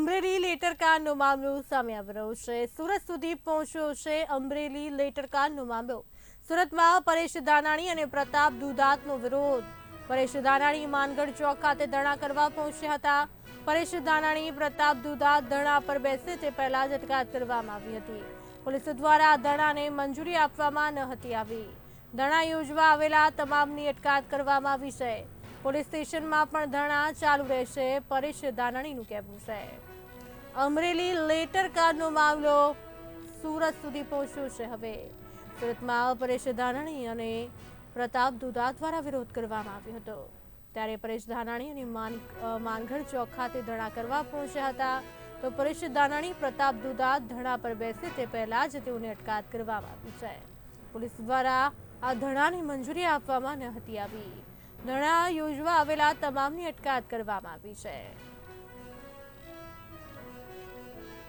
અમરેલી લેટરકાંડનો મામલો સામે આવી રહ્યો છે. સુરત સુધી પહોંચ્યો છે અમરેલી લેટરકાંડનો મામલો. સુરતમાં પરેશ દાનાણી અને પ્રતાપ દુધાતનો વિરોધ. પરેશ દાનાણી માનગઢ ચોક ખાતે ધરણા કરવા પહોંચ્યા હતા. પરેશ દાનાણી પ્રતાપ દુધાત ધરણા પર બેસે તે પહેલા જ અટકાયત કરવામાં આવી હતી. પોલીસ દ્વારા ધરણાને મંજૂરી આપવામાં ન હતી આવી. ધરણા યોજવા આવેલા તમામની અટકાયત કરવામાં આવી છે. પોલીસ સ્ટેશનમાં પણ ધરણા ચાલુ રહેશે. પરેશ દાનાણીનું કહેવું છે. અમરેલી લેટર કાર્ડનો મામલો સુરત સુધી પહોંચ્યો છે હવે. સુરતમાં પરેશ ધાનાણી અને પ્રતાપ દુધા દ્વારા વિરોધ કરવામાં આવ્યો હતો. ત્યારે પરેશ ધાનાણી અને માનગઢ ચોક ખાતે ધરણા કરવા પહોંચ્યા હતા. તો પરેશ ધાનાણી પ્રતાપ દુધા ધરણા પર બેસે તે પહેલા જ તેઓને અટકાયત કરવામાં આવી છે. પોલીસ દ્વારા આ ધરણાની મંજૂરી આપવામાં ન હતી આવી. ધરણા યોજવા આવેલા તમામની અટકાયત કરવામાં આવી છે.